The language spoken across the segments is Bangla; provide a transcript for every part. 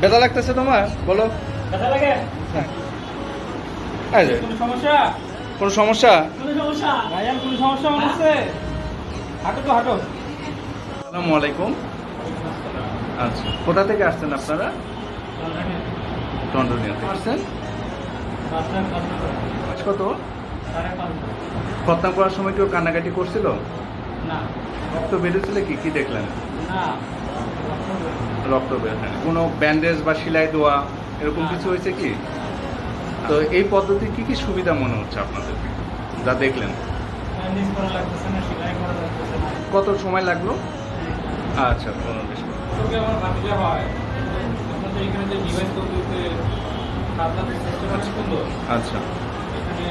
ব্যথা লাগতেছে তোমার? বলো। হ্যাঁ। কোনো সমস্যা? আসসালামু আলাইকুম। আচ্ছা কোথা থেকে আসছেন আপনারা? টন্ডনিয়া থেকে। আসছেন? কত? খতনা করার সময় কেউ কান্নাকাটি করছিল? না। রক্ত বেরোছিল কি? কি দেখলেন? না। রক্ত বের কোনো ব্যান্ডেজ বা সেলাই দেওয়া এরকম কিছু হয়েছে কি? তো এই পদ্ধতি কি কি সুবিধা মনে হচ্ছে আপনাদের যা দেখলেন। কত সময় লাগল? আচ্ছা পনেরো বিশ আচ্ছা। এখানে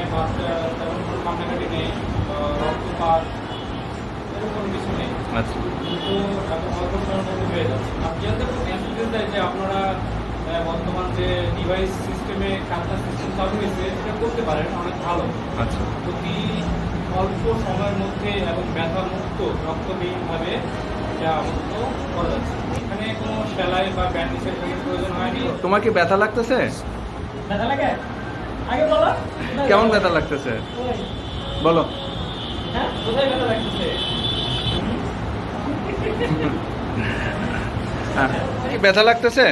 বর্তমান যে ডিভাইস সিস্টেমে কান্না সিস্টেম চালু হয়েছে সেটা করতে পারেন অনেক ভালো। আচ্ছা। অতি অল্প সময়ের মধ্যে এবং ব্যথা মুক্ত রক্তবিহীনভাবে এটা আবদ্ধ করা যাচ্ছে। এখানে কোনো সেলাই বা ব্যান্ডেজের প্রয়োজন হয়নি। তোমার কি ব্যথা লাগতেছে? ব্যথা লাগে? আগে বলো। কেমন ব্যথা লাগতেছে? বলো। হ্যাঁ কোথায় ব্যথা লাগতেছে? কি ব্যথা লাগতেছে?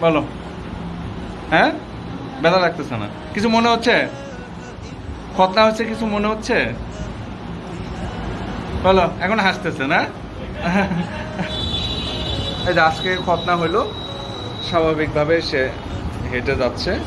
বলো। হ্যাঁ? ব্যথা লাগতেছে না। কিছু মনে হচ্ছে? খতনা হচ্ছে, কিছু মনে হচ্ছে? বলো, এখন হাসতেছে না? এই যে আজকে খতনা হইল স্বাভাবিকভাবে সে হেঁটে যাচ্ছে।